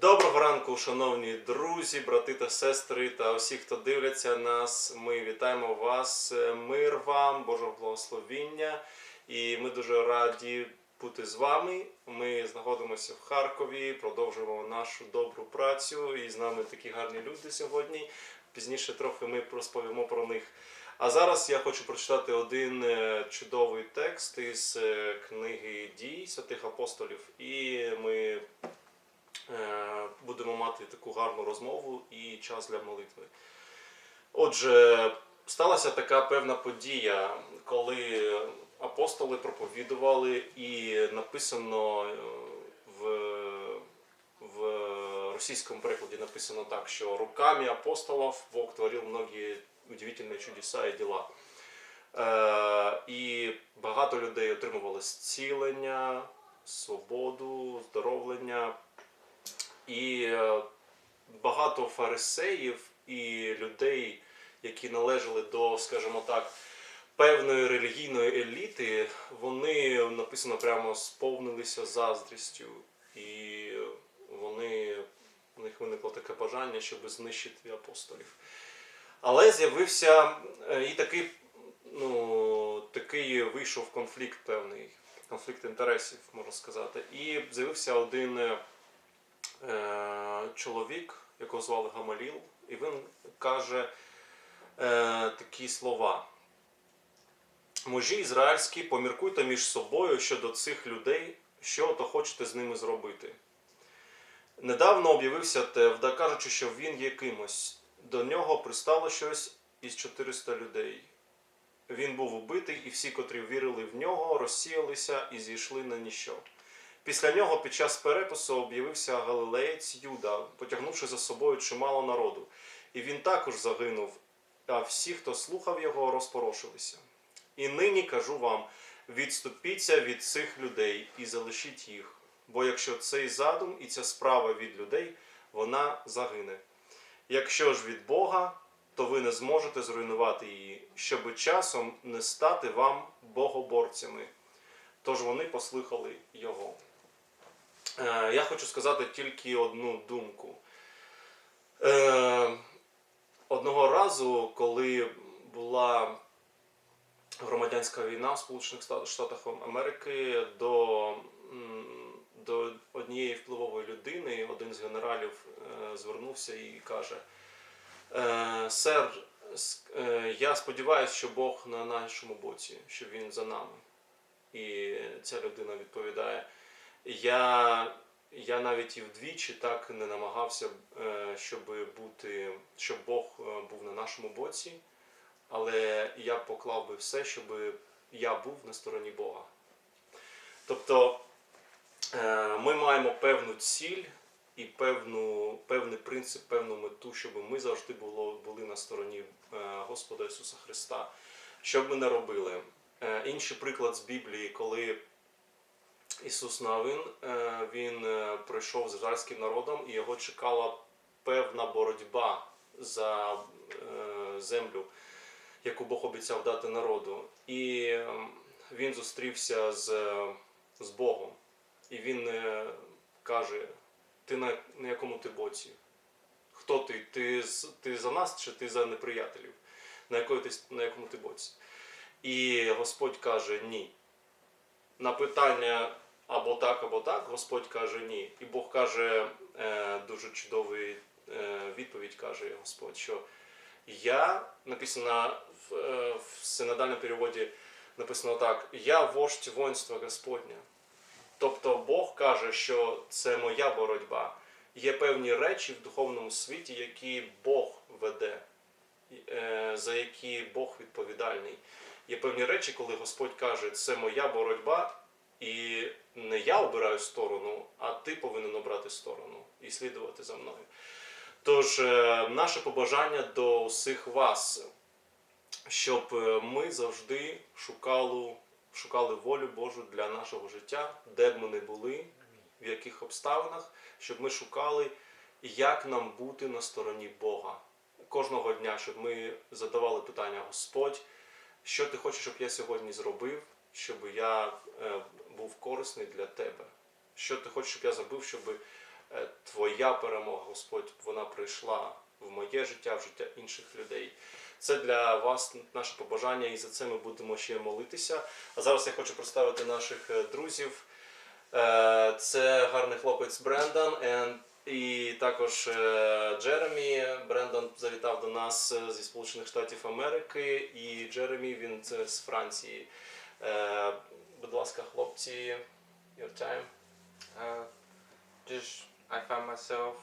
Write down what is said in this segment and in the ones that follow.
Доброго ранку, шановні друзі, брати та сестри та усі, хто дивляться нас. Ми вітаємо вас. Мир вам, Божого благословіння. І ми дуже раді бути з вами. Ми знаходимося в Харкові, продовжуємо нашу добру працю. І з нами такі гарні люди сьогодні. Пізніше трохи ми розповімо про них. А зараз я хочу прочитати один е, чудовий текст із е, книги дій святих апостолів. І ми е, будемо мати таку гарну розмову і час для молитви. Отже, сталася така певна подія, коли апостоли проповідували, і написано е, в, в російському перекладі написано так, що руками апостолів Бог творив многі удивительні чудеса і діла. Е, і багато людей отримували зцілення, свободу, здоровлення. І е, багато фарисеїв і людей, які належали до, скажімо так, певної релігійної еліти, вони написано прямо сповнилися заздрістю, і вони, у них виникло таке бажання, щоб знищити апостолів. Але з'явився е, і такий, ну, такий вийшов конфлікт певний, конфлікт інтересів, можна сказати. І з'явився один е, чоловік, якого звали Гамаліл, і він каже е, такі слова. Мужі ізраїльські, поміркуйте між собою щодо цих людей, що то хочете з ними зробити. Недавно об'явився Тевда, кажучи, що він є кимось. До нього пристало щось із 400 людей. Він був убитий, і всі, котрі вірили в нього, розсіялися і зійшли на ніщо. Після нього під час перепису об'явився галилеєць Юда, потягнувши за собою чимало народу. І він також загинув, а всі, хто слухав його, розпорошилися. І нині кажу вам: відступіться від цих людей і залишіть їх. Бо якщо цей задум і ця справа від людей, вона загине. Якщо ж від Бога, то ви не зможете зруйнувати її, щоби часом не стати вам богоборцями. Тож вони послухали його. Е, Я хочу сказати тільки одну думку. Е, Одного разу, коли була громадянська війна в Сполучених Штатах Америки, до, до однієї впливової людини один з генералів е, звернувся і каже: «Е, Сер, я сподіваюся, що Бог на нашому боці, що він за нами. І ця людина відповідає: Я, я навіть і вдвічі так не намагався, е, щоб бути, щоб Бог е, був на нашому боці, але я поклав би все, щоб я був на стороні Бога. Тобто е, ми маємо певну ціль і певну, певний принцип, певну мету, щоб ми завжди було, були на стороні Господа Ісуса Христа. Що б ми не робили? Інший приклад з Біблії, коли Ісус Навин, е, він е, пройшов з ізраїльським народом і його чекала певна боротьба за е, землю, яку Бог обіцяв дати народу. І е, він зустрівся з, з Богом. І він каже: ти на, на якому ти боці? Хто ти? Ти, ти за нас чи ти за неприятелів? На, якої ти, на якому ти боці? І Господь каже ні. На питання або так, або так, Господь каже ні. І Бог каже е, дуже чудовий е, відповідь, каже Господь, що я написано в, е, в синодальному переводі написано так: Я вождь воїнства Господня. Тобто Бог каже, що це моя боротьба. Є певні речі в духовному світі, які Бог веде, е, за які Бог відповідальний. Є певні речі, коли Господь каже, це моя боротьба, і не я обираю сторону, а ти повинен обрати сторону і слідувати за мною. Тож, е, наше побажання до усіх вас, щоб е, ми завжди шукали, шукали волю Божу для нашого життя, де б ми не були, в яких обставинах, щоб ми шукали, як нам бути на стороні Бога. Кожного дня, щоб ми задавали питання Господь, що ти хочеш, щоб я сьогодні зробив, щоб я е, був корисний для тебе? Що ти хочеш, щоб я зробив, щоб е, Твоя перемога, Господь, вона прийшла в моє життя, в життя інших людей. Це для вас наше побажання, і за це ми будемо ще молитися. А зараз я хочу представити наших е, друзів. Е, Це гарний хлопець Брендан і також Джеремі. Брендан завітав до нас зі Сполучених Штатів Америки, і Джеремі він з Франції. Е, Будь ласка, хлопці, your time. Uh, just I found myself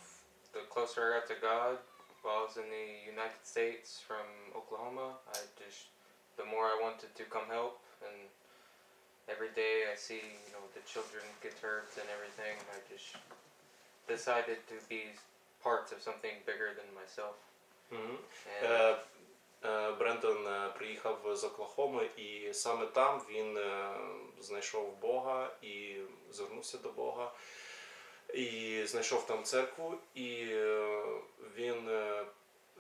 the closer I got to God while I was in the United States from Oklahoma. I just the more I wanted to come help, and every day I see you know the children get hurt and everything. I just decided to be part of something bigger than myself. Мгм. And Е, е, Брендон е, приїхав з Оклахоми, і саме там він е, знайшов Бога і звернувся до Бога, і знайшов там церкву, і е, він, е,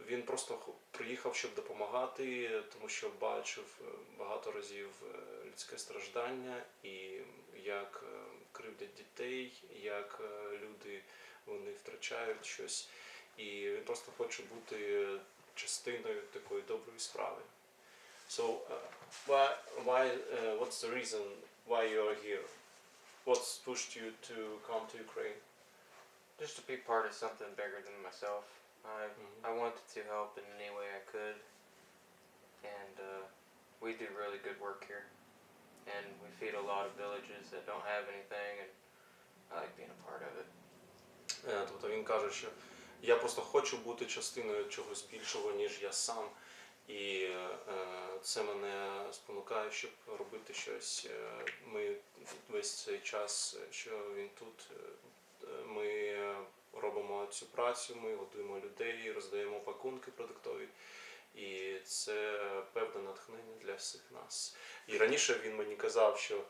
він просто приїхав, щоб допомагати, тому що бачив е, багато разів е, людське страждання і як е, кривдять дітей, як е, люди вони втрачають щось. І він просто хоче бути частиною такої доброї справи. So, uh, why, why, uh, what's the reason why you are here? What's pushed you to come to Ukraine? just to be part of something bigger than myself. I Mhm. I wanted to help in any way I could, and uh, we do really good work here, and we feed a lot of villages that don't have anything, and I like being a part of it. Е, Тобто він каже, що я просто хочу бути частиною чогось більшого, ніж я сам. І е, це мене спонукає, щоб робити щось. Е, Ми весь цей час, що він тут, е, ми робимо цю працю, ми годуємо людей, роздаємо пакунки продуктові. І це певне натхнення для всіх нас. І раніше він мені казав, що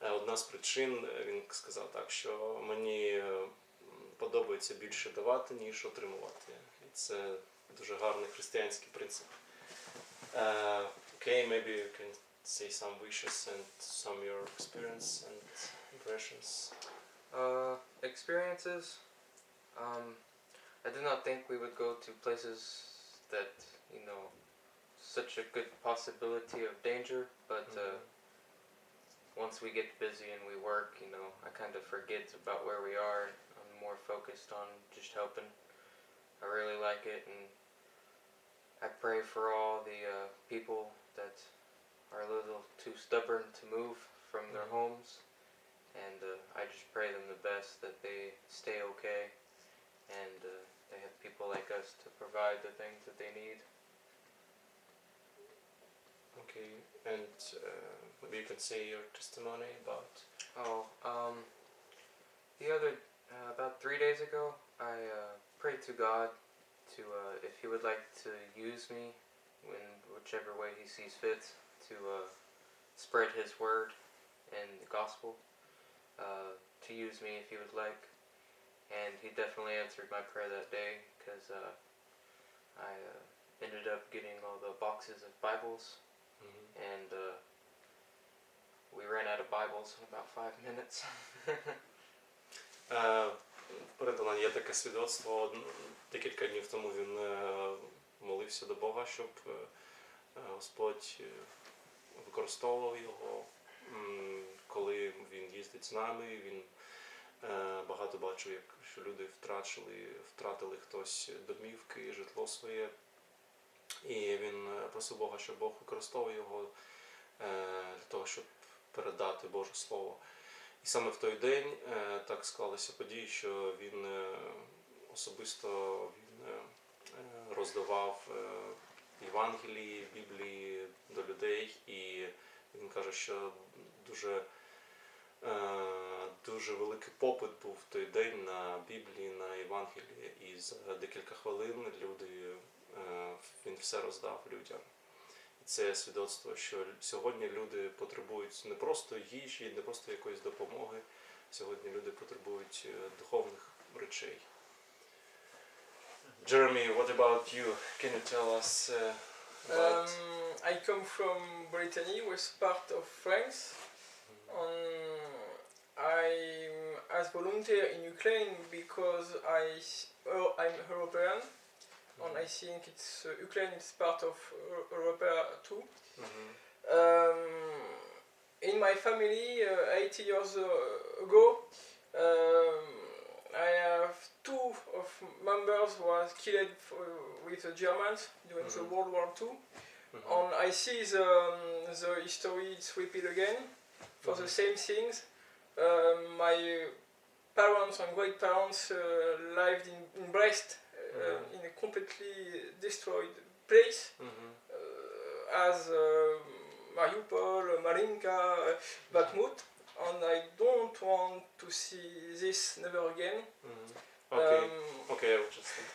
одна з причин, він сказав так, що мені подобається більше давати, ніж отримувати. І це дуже гарний християнський принцип. Uh, okay, maybe you can say some wishes and some your experience and impressions. Uh, experiences. Um, I did not think we would go to places that you know such a good possibility of danger, but uh, once we get busy and we work, you know, I kind of forget about where we are. More focused on just helping. I really like it, and I pray for all the uh, people that are a little too stubborn to move from their Mhm. homes, and uh, I just pray them the best that they stay okay, and uh, they have people like us to provide the things that they need. Okay, and uh, maybe you can say your testimony about. Oh, um, the other uh, about three days ago, I uh, prayed to God to uh, if He would like to use me in whichever way He sees fit to uh, spread His word and the gospel. Uh, to use me if He would like, and He definitely answered my prayer that day because uh, I uh, ended up getting all the boxes of Bibles Mhm. and uh, we ran out of Bibles in about five minutes. Е, Передано є таке свідоцтво. Декілька днів тому він е, молився до Бога, щоб е, Господь використовував його. Коли він їздить з нами, він багато бачив, як що люди втрачили, втратили хтось домівки, житло своє. І він просив Бога, щоб Бог використовував його для того, щоб передати Боже Слово. І саме в той день е, так склалися події, що він е, особисто він, е, роздавав Євангелії, Біблії до людей, і він каже, що дуже, дуже великий попит був в той день на Біблії, на Євангелії, і за декілька хвилин люди, він все роздав людям. Це свідоцтво, що сьогодні люди потребують не просто їжі, не просто якоїсь допомоги. Сьогодні люди потребують е, духовних речей. Jeremy, what about you? Can you tell us uh, about Um, I come from Brittany, was part of France. Um, I'm as volunteer in Ukraine because I oh, I'm European and I think it's uh, Ukraine is part of uh, Europe too. Mm -hmm. um, in my family, uh, 80 years uh, ago, um, I have two of members was killed with the Germans during mm -hmm. the mm-hmm. World War II, mm -hmm. and I see the, um, the history is again for the mm-hmm. same things. Um, my parents and great parents lived in, in Brest uh, Mhm. in a completely destroyed place Мгм. uh, as uh, Mariupol, Marinka, uh, Bakhmut, and I don't want to see this never again. Мгм. Окей. Um, Окей, я участвую.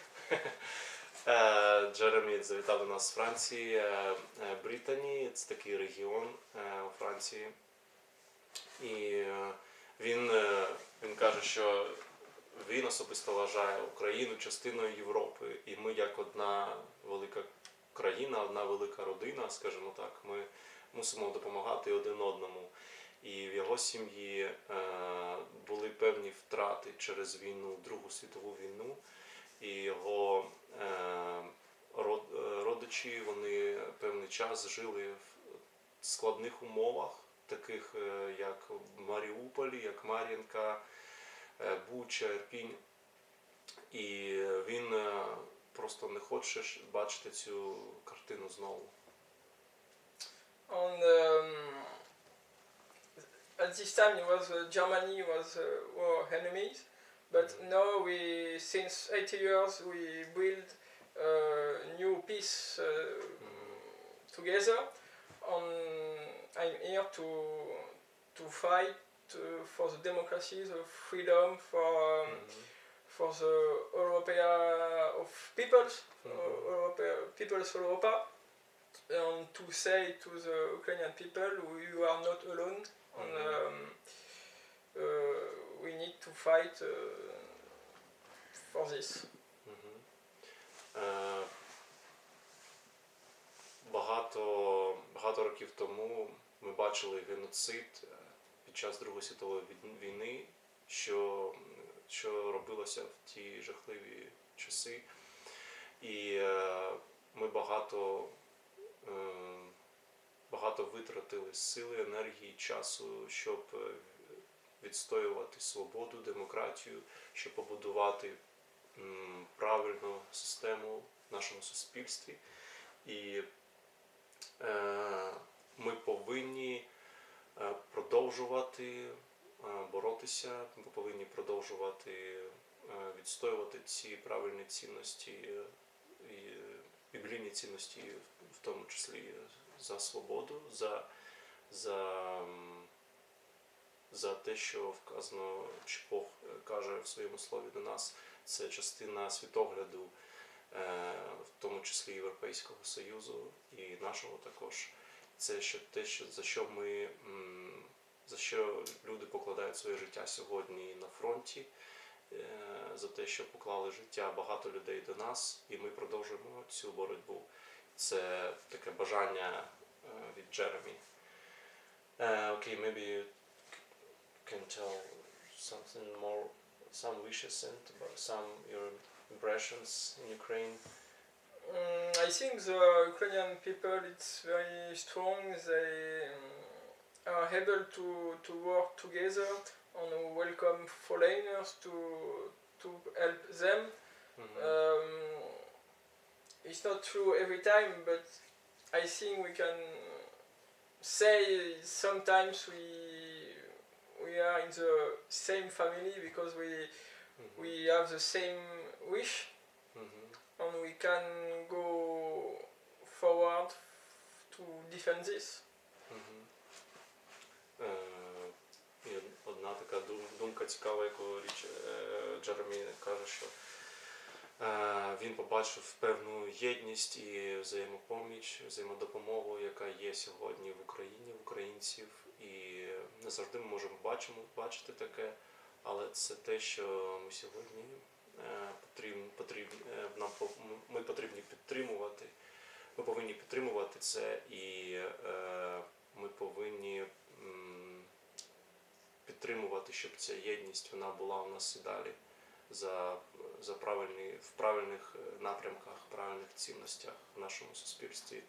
Е, Джеремі завітав до нас з Франції, е, е, Британі, це такий регіон е, у Франції. І е, він, е, він каже, що він особисто вважає Україну частиною Європи. І ми, як одна велика країна, одна велика родина, скажімо так, ми мусимо допомагати один одному. І в його сім'ї е, були певні втрати через війну, Другу світову війну, і його е, е, родичі вони певний час жили в складних умовах, таких як в Маріуполі, як Мар'їнка, Буча, Ірпінь. І він е, просто не хоче ж бачити цю картину знову. and um, at this time it was uh, Germany was uh, were enemies, but now we since 80 years we build uh, new peace uh, together. And I'm here to to fight uh, for the democracy, the freedom, for um, for the Europea of peoples, Mhm. uh, Europea, peoples Europa, and to say to the Ukrainian people, you are not alone, and Mhm. um, uh, we need to fight uh, for this. Мгм. Е, Багато, багато років тому ми бачили геноцид е, під час Другої світової війни, що, що робилося в ті жахливі часи. І е, ми багато, е, багато витратили сили, енергії, часу, щоб е, відстоювати свободу, демократію, щоб побудувати м, правильну систему в нашому суспільстві. І е, ми повинні е, продовжувати е, боротися, ми повинні продовжувати е, відстоювати ці правильні цінності е, і біблійні цінності, в тому числі за свободу, за, за, за те, що вказано, чи Бог каже в своєму слові до нас, це частина світогляду, в тому числі Європейського Союзу і нашого також. Це що те, що за що ми за що люди покладають своє життя сьогодні на фронті, е, за те, що поклали життя багато людей до нас, і ми продовжуємо цю боротьбу. Це таке бажання е, від Джеремі. Е, Окей, maybe can tell something more, some wishes and about some your impressions in Ukraine. Mm, I think the Ukrainian people it's very strong. They um, are able to, to work together and welcome foreigners to, to help them. Mm -hmm. um, it's not true every time, but I think we can say sometimes we we are in the same family because we mm -hmm. we have the same wish mm -hmm. and we can go forward to defend this. Mm -hmm. І одна така думка цікава, яку річ е, Джеремі каже, що е, він побачив певну єдність і взаємопоміч, взаємодопомогу, яка є сьогодні в Україні, в українців. І не завжди ми можемо бачимо, бачити таке, але це те, що ми сьогодні е, потрібні, потрібні, е, нам ми потрібні підтримувати. Ми повинні підтримувати це і е, ми повинні підтримувати, щоб ця єдність вона була у нас і далі за, за правильні, в правильних е, напрямках, правильних цінностях в нашому суспільстві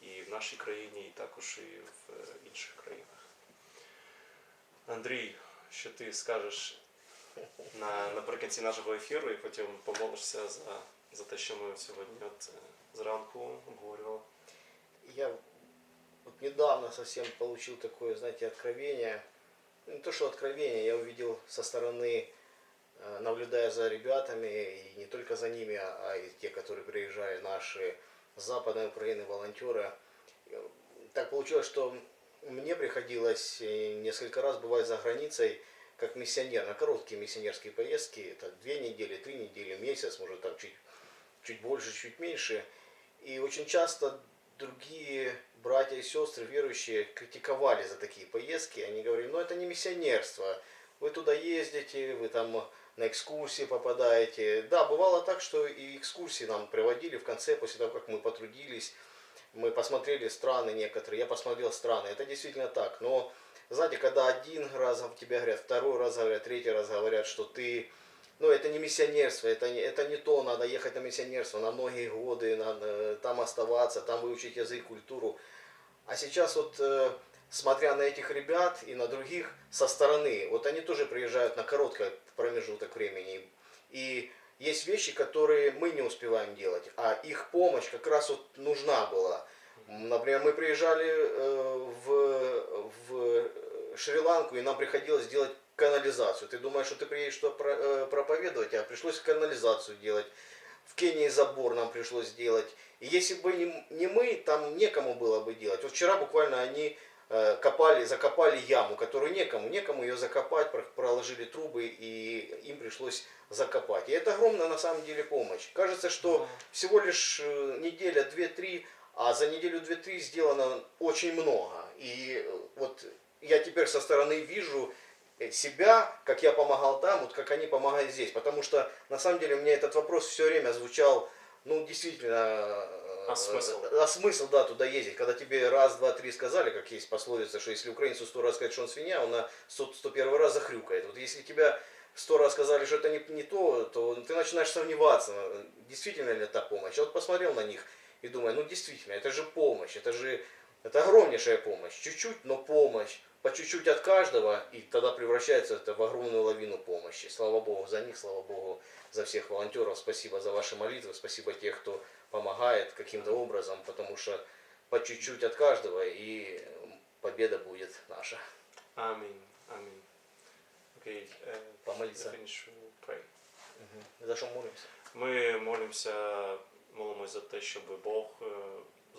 і в нашій країні, і також і в е, інших країнах. Андрій, що ти скажеш на, наприкінці нашого ефіру і потім помолишся за, за те, що ми сьогодні от, е, зранку обговорювали. Я недавно совсем получил такое, знаете, откровение. Не то, что откровение, я увидел со стороны, э, наблюдая за ребятами, и не только за ними, а а и те, которые приезжали, наши с Украины волонтеры. Так получилось, что мне приходилось э, несколько раз бывать за границей как миссионер, на короткие миссионерские поездки, это две недели, три недели, месяц, может там чуть, чуть больше, чуть меньше. И очень часто другие братья и сестры верующие критиковали за такие поездки. Они говорили, ну это не миссионерство. Вы туда ездите, вы там на экскурсии попадаете. Да, бывало так, что и экскурсии нам приводили в конце, после того, как мы потрудились. Мы посмотрели страны некоторые, я посмотрел страны. Это действительно так. Но, знаете, когда один раз тебе говорят, второй раз говорят, третий раз говорят, что ты ну, это не миссионерство, это не, это не то, надо ехать на миссионерство на многие годы, надо э, там оставаться, там выучить язык, культуру. А сейчас вот, э, смотря на этих ребят и на других со стороны, вот они тоже приезжают на короткий промежуток времени. И есть вещи, которые мы не успеваем делать, а их помощь как раз вот нужна была. Например, мы приезжали э, в, в Шри-Ланку, и нам приходилось делать канализацию. Ты думаешь, что ты приедешь туда про- э, проповедовать, а пришлось канализацию делать. В Кении забор нам пришлось делать. И если бы не, мы, там некому было бы делать. Вот вчера буквально они э, копали, закопали яму, которую некому, некому ее закопать, про- проложили трубы, и им пришлось закопать. И это огромная на самом деле помощь. Кажется, что всего лишь э, неделя, две-три, а за неделю две-три сделано очень много. И вот я теперь со стороны вижу себя, как я помогал там, вот как они помогают здесь. Потому что на самом деле у меня этот вопрос все время звучал, ну действительно... э, А смысл? А смысл, да, туда ездить. Когда тебе раз, два, три сказали, как есть пословица, что если украинцу сто раз сказать, что он свинья, он на сто, сто первый раз захрюкает. Вот если тебя сто раз сказали, что это не, не то, то ты начинаешь сомневаться, действительно ли это помощь. Я вот посмотрел на них и думаю, ну действительно, это же помощь, это же это огромнейшая помощь. Чуть-чуть, но помощь. По чуть-чуть от каждого, и тогда превращается это в огромную лавину помощи. Слава Богу за них, слава Богу за всех волонтеров. Спасибо за ваши молитвы, спасибо тех, кто помогает каким-то образом, потому что по чуть-чуть от каждого, и победа будет наша. Амінь. Амінь. Окей, е, Помолиться. finish pray. За что молимся? Ми молимося, молимось за те, щоб Бог е,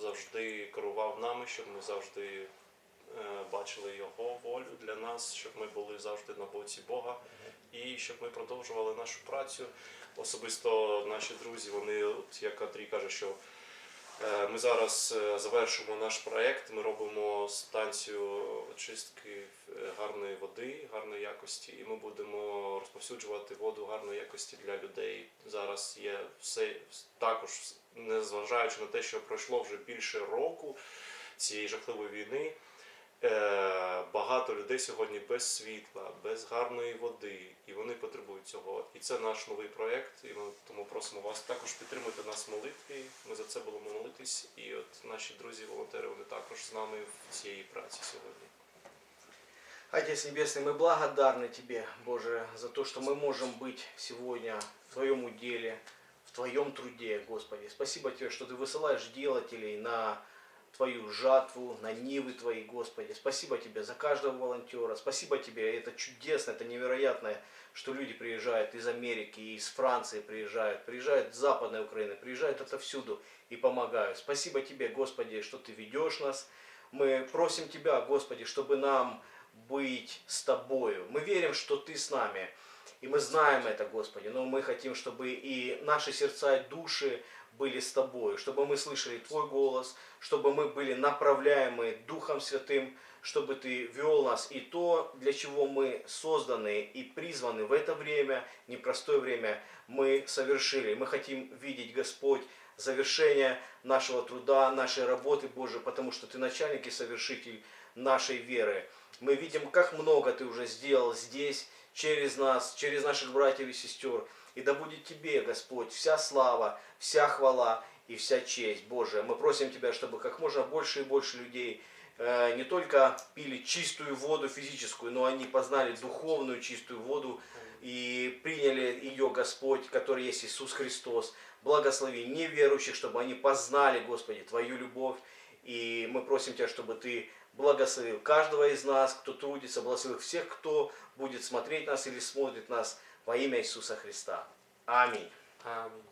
завжди керував нами, щоб ми завжди е, бачили Його волю для нас, щоб ми були завжди на боці Бога і щоб ми продовжували нашу працю. Особисто наші друзі, вони, от як Андрій каже, що е, ми зараз е, завершуємо наш проект. Ми робимо станцію очистки гарної води, гарної якості, і ми будемо розповсюджувати воду гарної якості для людей. Зараз є все також, незважаючи на те, що пройшло вже більше року цієї жахливої війни. Е, багато людей сьогодні без світла, без гарної води, і вони потребують цього. І це наш новий проєкт. І ми тому просимо вас також підтримати нас в молитві. Ми за це будемо молитись. І от наші друзі, волонтери, вони також з нами в цій праці сьогодні. Отец Небесный, мы благодарны Тебе, Боже, за то, что мы можем быть сегодня в Твоем уделе, в Твоем труде, Господи. Спасибо Тебе, что Ты высылаешь делателей на Твою жатву, на нивы Твои, Господи. Спасибо Тебе за каждого волонтера. Спасибо Тебе, это чудесно, это невероятно, что люди приезжают из Америки, из Франции приезжают, приезжают с Западной Украины, приезжают отовсюду и помогают. Спасибо Тебе, Господи, что Ты ведешь нас. Мы просим Тебя, Господи, чтобы нам быть с Тобою. Мы верим, что Ты с нами. И мы знаем это, Господи, но мы хотим, чтобы и наши сердца и души были с Тобой, чтобы мы слышали Твой голос, чтобы мы были направляемы Духом Святым, чтобы Ты вел нас и то, для чего мы созданы и призваны в это время, непростое время, мы совершили. Мы хотим видеть, Господь, завершение нашего труда, нашей работы, Боже, потому что Ты начальник и совершитель нашей веры. Мы видим, как много Ты уже сделал здесь, через нас, через наших братьев и сестер. И да будет Тебе, Господь, вся слава, вся хвала и вся честь, Боже. Мы просим Тебя, чтобы как можно больше и больше людей э, не только пили чистую воду физическую, но они познали духовную чистую воду и приняли ее, Господь, который есть Иисус Христос. Благослови неверующих, чтобы они познали, Господи, Твою любовь. И мы просим Тебя, чтобы Ты благословил каждого из нас, кто трудится, благословил всех, кто будет смотреть нас или смотрит нас во имя Иисуса Христа. Аминь. Амінь.